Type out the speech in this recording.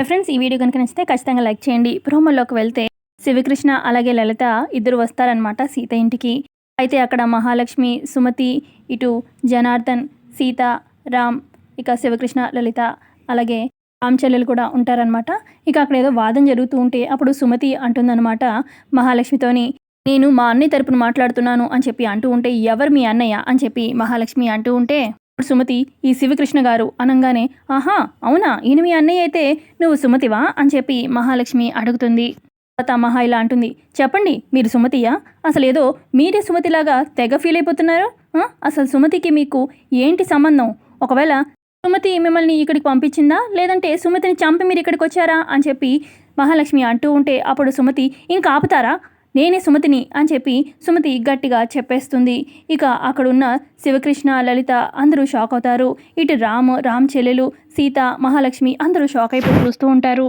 Friends ఈ video కనుక నచ్చితే ఖచ్చితంగా లైక్ చేయండి. ప్రోమోలోకి వెళ్తే శివకృష్ణ అలాగే లలిత ఇద్దరు వస్తారనమాట సీత ఇంటికి. అయితే అక్కడ మహాలక్ష్మి సుమతి ఇటు జనార్దన్ సీత రామ్ ఇక శివకృష్ణ లలిత అలాగే రామ్ చెల్లెలు కూడా ఉంటారనమాట ఇక అక్కడ ఏదో వాదం జరుగుతూ ఉంటే అప్పుడు సుమతి అంటుందన్నమాట మహాలక్ష్మితోని నేను మా అన్నయ్య తరపున మాట్లాడుతున్నాను అని చెప్పి అంటూ ఉంటే ఎవరు మీ అన్నయ్య? అని చెప్పి మహాలక్ష్మి అంటూ ఉంటే అప్పుడు సుమతి ఈ శివకృష్ణ గారు అనగానే ఆహా అవునా? ఈయన మీ అన్నయ్య అయితే నువ్వు సుమతివా? అని చెప్పి మహాలక్ష్మి అడుగుతుంది. తర్వాత మహా ఇలా అంటుంది చెప్పండి మీరు సుమతియా? అసలు ఏదో మీరే సుమతిలాగా తెగ ఫీల్ అయిపోతున్నారు? అసలు సుమతికి మీకు ఏంటి సంబంధం? ఒకవేళ సుమతి మిమ్మల్ని ఇక్కడికి పంపించిందా? లేదంటే సుమతిని చంపి మీరు ఇక్కడికి వచ్చారా? అని చెప్పి మహాలక్ష్మి అంటూ ఉంటే అప్పుడు సుమతి ఇంకా ఆపుతారా? నేనే సుమతిని అని చెప్పి సుమతి గట్టిగా చెప్పేస్తుంది. ఇక అక్కడున్న శివకృష్ణ లలిత అందరూ షాక్ అవుతారు. ఇటు రామ్ రామ్ చెల్లెలు సీత మహాలక్ష్మి అందరూ షాక్ అయిపోయి చూస్తూ ఉంటారు.